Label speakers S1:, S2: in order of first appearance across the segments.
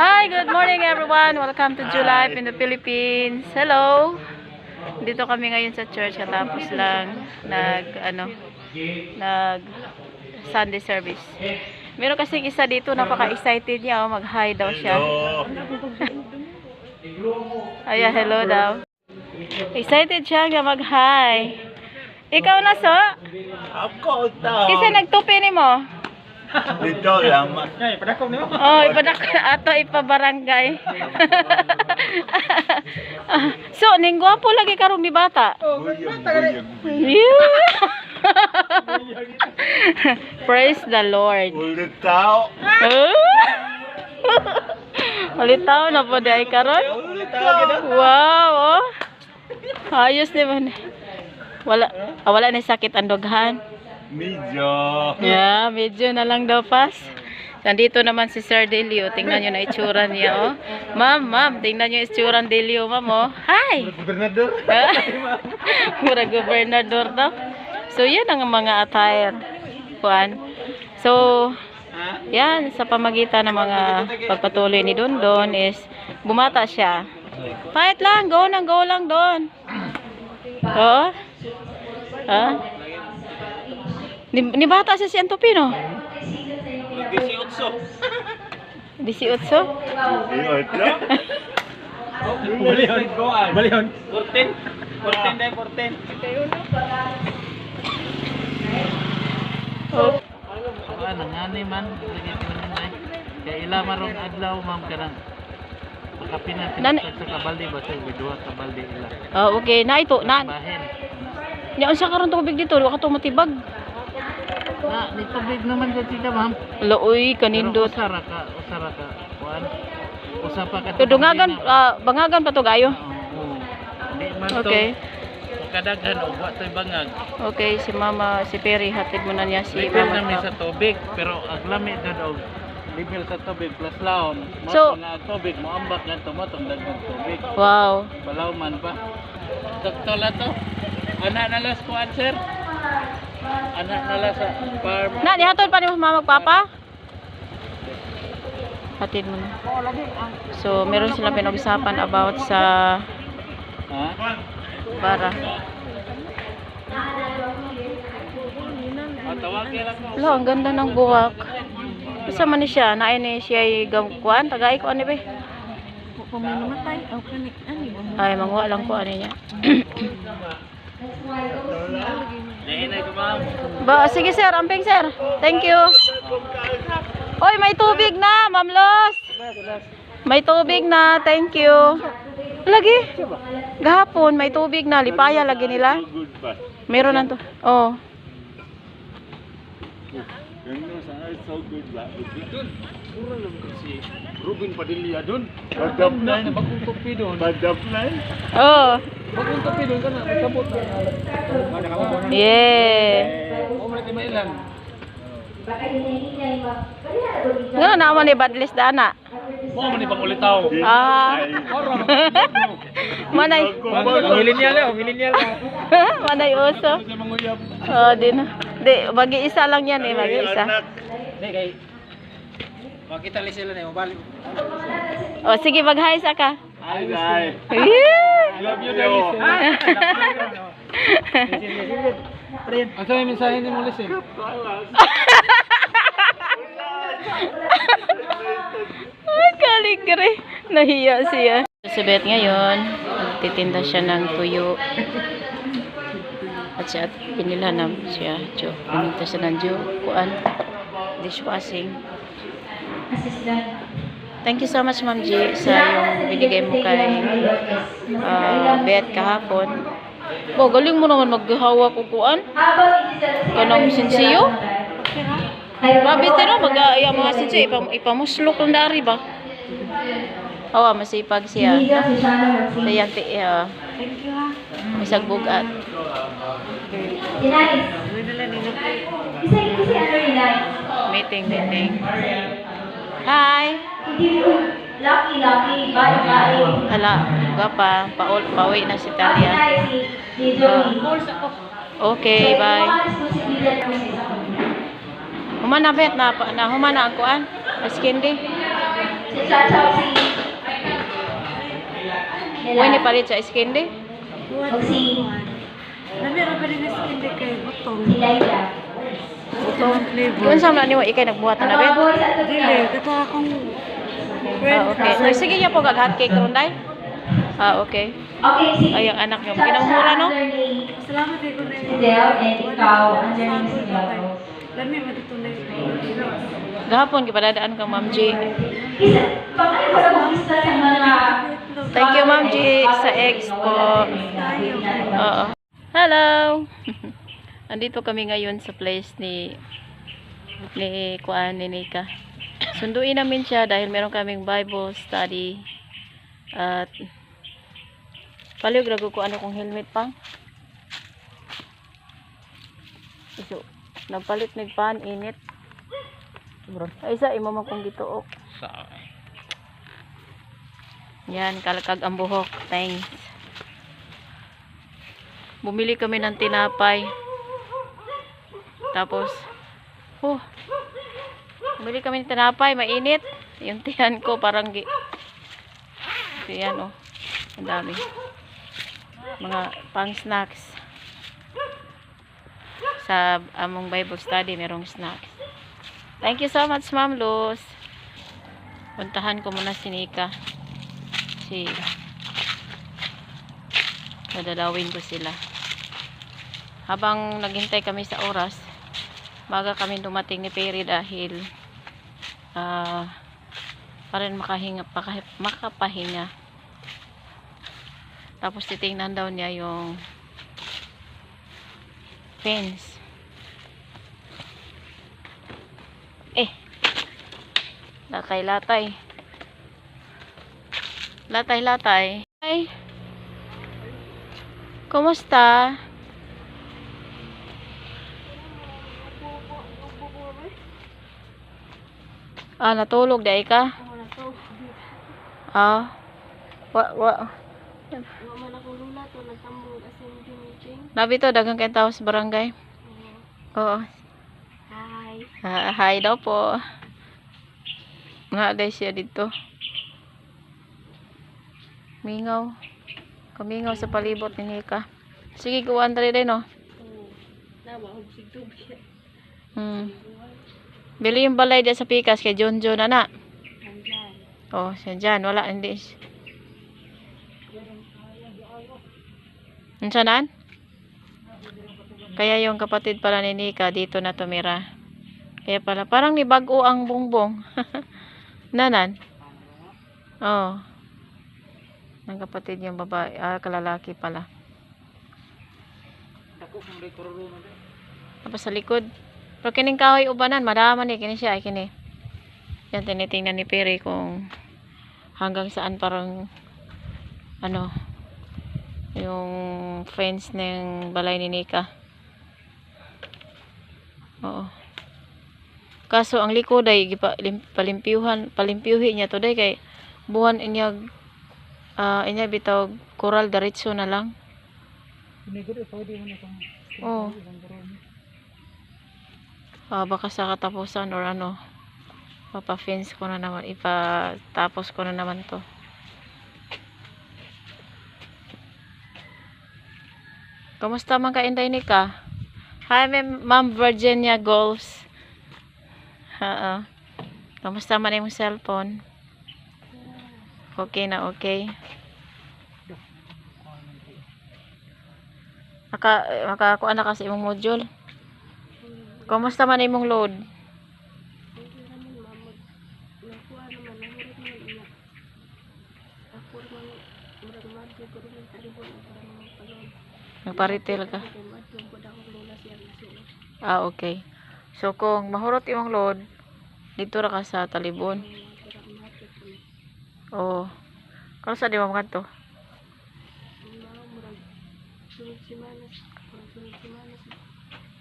S1: Hi, good morning everyone. Welcome to July in the Philippines. Hello. Dito kami ngayon sa church katapos lang nag ano nag Sunday service. Meron kasing isa dito napaka-excited niya oh, mag-hi daw siya. Ayan, hello daw. Excited siya nga mag-hi. Ikaw na so?
S2: Ako daw.
S1: Kasi nagtupi ni mo.
S2: Dito lang.
S1: Oh, ipadak ato ipabarangay. so, ning gwapo lagi karong ni bata. Yeah. Praise the Lord.
S2: Ulit tao.
S1: Malitaw na po di ay karon.
S2: Ulit tao.
S1: Wow, oh. Ayos naman. Wala ah, wala na sakit ang dughan.
S2: Medyo.
S1: Yeah, medyo na lang daw pas. Nandito naman si Sir Delio. Tingnan nyo na itsura niya, oh. Ma'am, ma'am, tingnan nyo itsura ng Delio, ma'am, oh. Hi!
S2: Gobernador.
S1: Mura gobernador daw. So, yan ang mga attire. Kuan. So, yan, sa pamagitan ng mga pagpatuloy ni Dondon is, bumata siya. Fight lang, go lang, go lang doon. Oo? Ha? Ni, ni bata siya si Antopino. 18. 18?
S2: Iot lang.
S3: Balihon. Balihon. 14. 14 dahil 14.
S1: Oh.
S3: Ano nga ni man. Kaya ila marong adlaw ma'am karang. Makapinan
S1: Nan-
S3: sa kabaldi ba sa bidua kabaldi ila.
S1: Oh, okay. Na ito, na.
S3: Bahin.
S1: Nya unsa karon tubig dito? Wa ka to matibag.
S3: Na, ni tubig naman sa tika ma'am.
S1: Looy
S3: Pero
S1: kanindot.
S3: usara ka, usara ka. Kuan. Usa pa ka.
S1: Tudungagan ah, bangagan pa to gayo.
S3: Oo. Di man.
S1: Okay.
S3: Kadaghan o wa to'y bangag.
S1: Okay, si Mama, si Perry hatid mo na niya si
S3: Level
S1: Mama.
S3: namin sa tubig, pero ang lamig doon og level sa tubig plus laon. Mo
S1: So-
S3: na tubig mo ambak nga tumatong dagdag tubig.
S1: Wow.
S3: Balaw man pa. Sakto la to. Anak na las kuan sir. Anak na la sa farm.
S1: Na, nihatod pa ni Mama magpapa? Hatid mo na. So, meron silang pinag-usapan about sa
S3: Ha?
S1: bara.
S3: Ah,
S1: ang ganda ng buwak. Kasi man ni siya, naay ni siya ay gamkuan, tagay ko ano ba?
S4: Namatay, o kanik, ano?
S1: Ay, mangwa lang ko ano niya. Ba, sige sir, amping sir. Thank you. Oy, may tubig na, Ma'am Los. May tubig na, thank you. Lagi. Gahapon, may tubig na, lipaya lagi nila. Meron na to. Oh.
S2: Ganun sa ay so good ba?
S3: Ruben Padilla doon.
S2: Badaplan.
S1: Oh.
S3: Bagong doon na.
S1: Yeah. Ngano na mo ni Badlis dana?
S3: Mo man ibang ulitaw.
S1: Ah. Manay.
S3: Millennial eh, millennial.
S1: Manay uso. Oh, din. Di, bagi isa lang yan eh, bagi isa.
S3: Hindi kay Makita li sila na mobile.
S1: Oh, sige, mag-hi sa ka.
S2: Ay, ay. Love you, Leo.
S3: Ang sa mensahe ni mo listen.
S1: Ay, kaligre. Nahiya siya. Si Beth ngayon, titinda siya ng tuyo. At siya, pinila na siya. Jo, pininta siya ng jo. Kuan, dishwashing. Thank you so much, Ma'am G, sa yung binigay mo kay ah, Beth kahapon. Bo, galing mo naman maghahawak ko kuan. Kanang sinsiyo. Grabe tino, mag-aaya mga sinsiyo. Ipam ipamuslok lang dari ba? Awa, masipag siya. Sa yan, ti, uh, may sagbugat. Meeting, meeting. Hi.
S4: Lucky, lucky. Bye, bye.
S1: Hala, gapa. Paul, pauwi na si Talia.
S4: Uh, ah.
S1: okay, bye. Humana, bet. Na, pa na humana ang kuan. Mas kindi.
S4: Si Chachaw si...
S1: Uy, ni palit sa iskindi.
S4: Huwag si...
S5: Namira pa rin iskindi kay Butong.
S4: Si Laila.
S5: Butong flavor.
S1: Kung saan na niyo ikay nagbuhat na
S4: sa ito
S5: Dili, kato akong friend.
S1: Ah, okay. So, sige niya po gag hot cake ron day. Ah, okay.
S4: Okay, si
S1: Ay, ang anak niyo. Kinamura, no?
S5: Salamat kay ko na
S4: Si Del and ikaw, andyan si Del.
S5: Lami mo dito na
S1: Gahapon gipadadaan kang Ma'am
S4: sa mga
S1: Thank you Ma'am G sa ex po. Oo. Hello. Andito kami ngayon sa place ni ni Kuan ni Nika. Sunduin namin siya dahil meron kaming Bible study at paliw grago ko ano kong helmet pang. Iso, nagpalit mig pan init. Ay, isa imo man kong gituok. Yan, kalakag ang buhok. Thanks. Bumili kami ng tinapay. Tapos, oh, bumili kami ng tinapay, mainit. Yung tiyan ko parang. Tiyan, oh. Ang dami. Mga pang snacks. Sa among Bible study, merong snacks. Thank you so much, Ma'am Luz. Puntahan ko muna si Nika si dadalawin ko sila habang naghintay kami sa oras baga kami dumating ni Perry dahil ah para rin makahinga makapahinga tapos titingnan daw niya yung fence eh latay-latay Latay-latay. Hi. Kumusta? Ah, natulog dahil ka? Ah. Wa, wa. Labi to, dagang kayo tao sa barangay. Oo.
S5: Hi.
S1: Ah, hi daw po. Nga dahil siya dito. Mingaw. Kamingaw sa palibot ni Nika. Sige, kuwan tali din, no?
S5: Nama, hugsigtog siya.
S1: Hmm. Bili yung balay dyan sa pikas kay John John, ana. Oh, siya dyan. Wala, hindi. Saan? Kaya yung kapatid pala ni Nika dito na tumira. Kaya pala, parang ni bago ang bongbong. Nanan? Oh. Ng kapatid yung babae, ah, kalalaki pala.
S3: Ako kung may.
S1: Tapos sa likod. Pero kining kahoy ubanan, madaman eh, kini siya, ay kini. Yan, tinitingnan ni Perry kung hanggang saan parang, ano, yung fence ng balay ni Nika. Oo. Kaso ang likod ay palimpyuhan, palimpyuhi niya to day kay buwan inyag ah inya bitaw coral diretso na lang. Oo. Ah, baka sa katapusan or ano, papa-fence ko na naman, ipatapos ko na naman to. Kamusta man ka Inday ni ka? Hi, Ma'am Virginia Goals. Oo. Kamusta man yung cellphone? Okay na okay. Maka, makakuha na kasi imong module. Kamusta man imong load? Nagpa-retail ka? Ah, okay. So, kung mahurot imong load, dito ra ka sa talibon. Oh. Kano sa di mo to?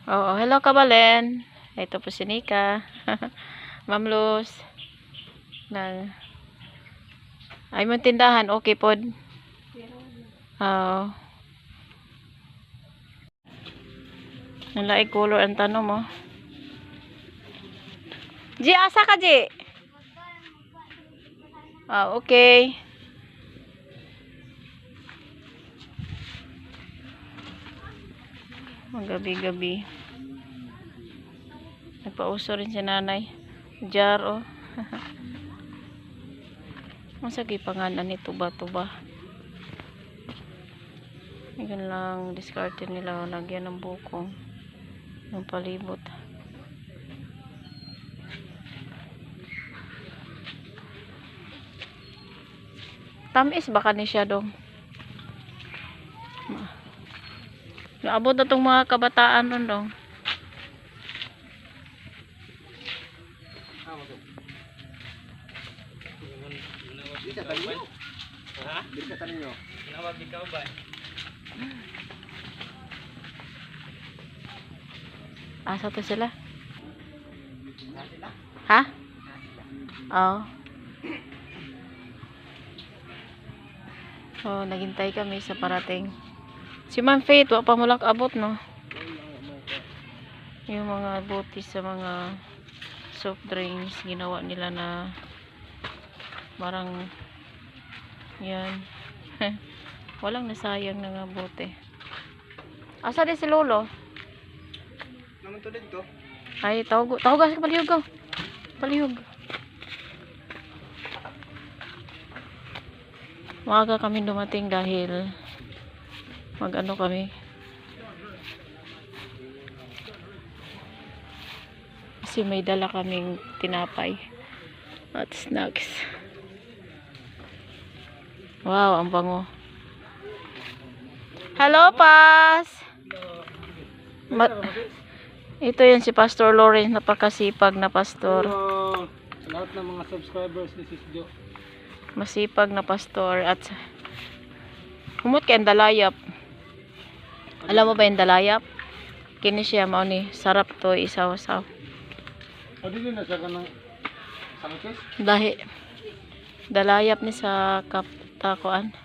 S1: Oo, hello kabalen. Ito po si Nika. Ma'am Luz. Na, ay, mong tindahan, okay po. Oo. Nalaig color ang tanong mo. Ji, asa ka, Ji? Ah, oh, okay. Magabi-gabi. Nagpauso rin si nanay. Jar, oh. Masa pangalan ni tuba-tuba. Yan lang, discarte nila. Lagyan ng bukong. Ng palibot. Tamis baka ni siya dong. Naabot na tong mga kabataan ron dong.
S3: Tinawag ikaw ba?
S1: Asa to sila? Ha? Oo. Oh, naghintay kami sa parating. Si Ma'am Faith, wa pa mo lang abot, no? Yung mga butis sa mga soft drinks, ginawa nila na parang yan. Walang nasayang na nga bote. Asa di si Lolo?
S3: Naman to dito.
S1: Ay, tawag, tawag sa palihog ko. Palihog. Maaga kami dumating dahil mag-ano kami. Kasi may dala kaming tinapay at snacks. Wow, ang bango. Hello, Pas! Ma- ito yun si Pastor Lawrence, napakasipag na pastor.
S3: Hello! Sa lahat ng mga subscribers ni Sis Jo.
S1: Masipag na pastor at humot kay dalayap. Alam mo ba yung dalayap? Kini siya mao ni sarap to isaw-saw.
S3: O, dili na siya ka ng sangkis?
S1: Dahi dalayap ni sa kaptakuan.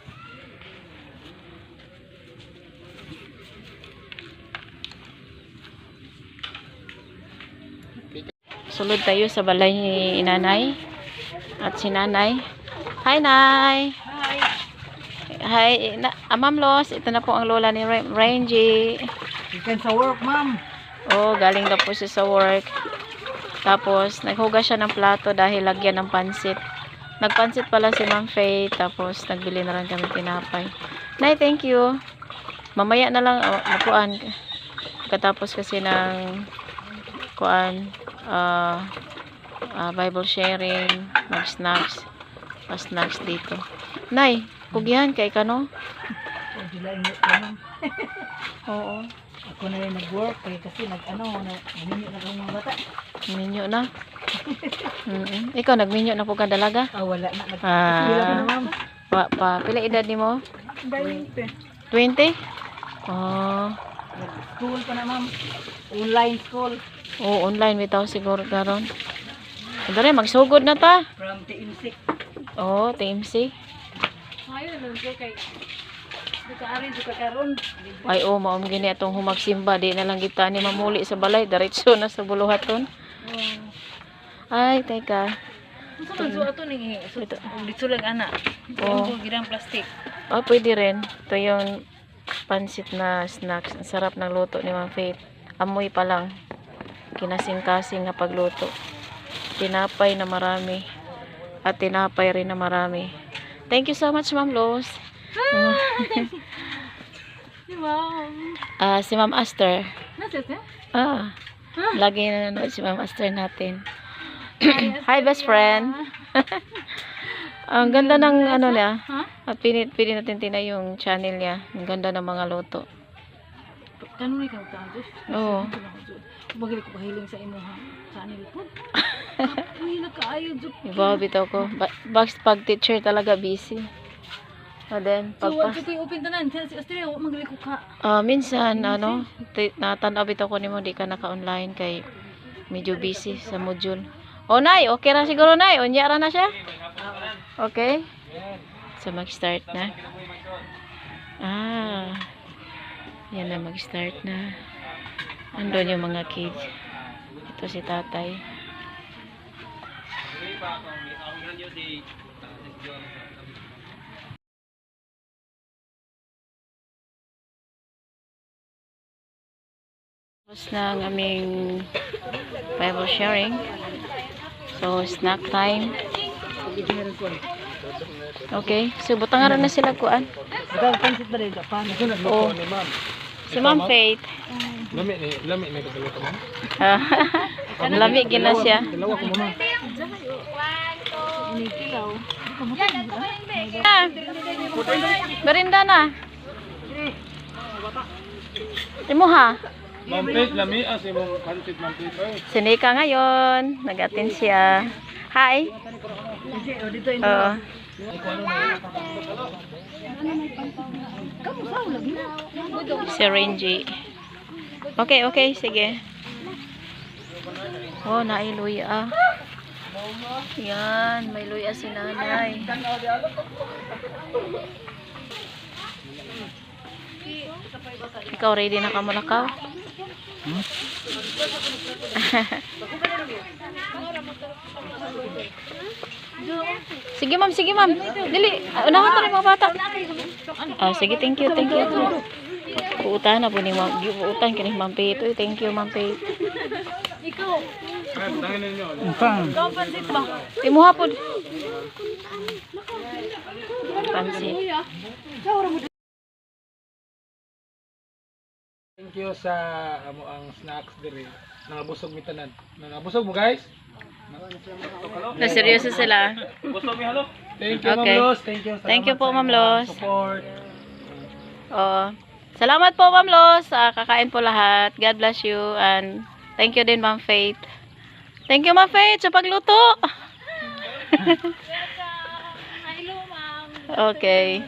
S1: Sulod tayo sa balay ni nanay at si nanay. Hi, Nay! Hi! Hi, na, ah, Ma'am Los. Ito na po ang lola ni Ra- Rangy.
S3: Chicken sa work, ma'am.
S1: Oh, galing na po siya sa work. Tapos, naghugas siya ng plato dahil lagyan ng pansit. Nagpansit pala si Ma'am Faye. Tapos, nagbili na lang kami tinapay. Nay, thank you. Mamaya na lang, oh, makuan. Katapos kasi ng kuan, ah, ah, Bible sharing, mag-snacks. Pa-snacks dito. Nay, pugihan kay kano? Oo.
S6: Ako na rin nag-work kasi nag-ano, na, naminyo na kang mga bata.
S1: Minyo na. Mm Ikaw, nagminyo na po ka dalaga?
S6: Ah, wala na. Nag-
S1: Ah.
S6: Wala na ma'am.
S1: Wa pa. Pila edad ni mo?
S6: 20.
S1: 20? Oh.
S6: Nag-school pa na ma'am. Online school.
S1: Oo, online bitaw siguro karon. Dere magsugod na ta.
S6: From TMC.
S1: Oo, TMC.
S5: Ayun, ko kay...
S1: Ay oh, maom gini atong humagsimba di na lang kita ni mamuli sa balay diretso na sa buluhaton. Ay, teka.
S5: Gusto man so ato ni
S1: Ito.
S5: dito lang ana.
S1: Oo.
S5: Ang girang plastic.
S1: Oh, pwede rin. Ito yung pansit na snacks. Ang sarap ng luto ni Ma'am Faith. Amoy pa lang. Kinasing-kasing na pagluto. Tinapay na marami. At tinapay rin na marami. Thank you so much, Ma'am Los.
S5: Di ba?
S1: Ah, si Ma'am Aster.
S5: Nasa siya?
S1: Ah, lagi na nanonood si Ma'am Aster natin. Hi, best friend. Ang ganda ng ano niya. At pinit, pinit natin tina yung channel niya. Ang ganda ng mga luto.
S5: Kanun ikaw ta, Diyos.
S1: Oo.
S5: Bagay ko kahiling sa imo ha. Channel po. Uy, nakaayo, Diyos.
S1: Iba, bitaw ko. Bak- pag teacher talaga busy. And then,
S5: So,
S1: pag
S5: wag ko open tanan. Si Astrea, wag magaling ko ka.
S1: Ah, minsan, ano, natanaw bitaw ko nimo di ka naka-online kay medyo busy sa module. Oh, Nay, okay ra siguro, Nay. Unya ra na siya? Okay? So, mag-start na. Ah, yan na, mag-start na. Andun yung mga kids. Ito si tatay. Tapos na ang aming Bible sharing. So, snack time. Okay. So, butangaran na sila kuan. Oh. Si Ma'am Faith.
S3: Lami ni, lami ni kagaluto mo.
S1: Ah, Lami gina siya.
S3: Dalawa ko mama.
S1: Ah, Merinda na. Imo ha.
S3: Mampit, lami as imong pansit mampit. Ay,
S1: Sinika ngayon. Nag-attend siya. Hi. Oo. si Renji. Okay, okay. Sige. Oh, nailuya. Yan, may luya si nanay. Ikaw ready na ka mo lakaw? sige ma'am, sige ma'am. Dili, unahan ta rin mga bata. Ah, sige, thank you, thank you. Puutan na po ni ma'am. Di puutan kini ma'am. Uy, Thank you ma'am Pete.
S3: ay, tangin ninyo.
S1: Timuha po. Pansit.
S3: Thank you sa amo ang snacks diri. Nangabusog mi tanan. Nangabusog mo guys?
S1: Na seryoso sila.
S3: Busog mi halo. Thank you
S1: Okay.
S3: Ma'am Los. Thank you.
S1: Thank you po,
S3: Salamat
S1: Ma'am Los.
S3: Support.
S1: Oo. Salamat po Ma'am Los. Ah, kakain po lahat. God bless you. And thank you din Ma'am Faith. Thank you Ma'am Faith sa pagluto. okay.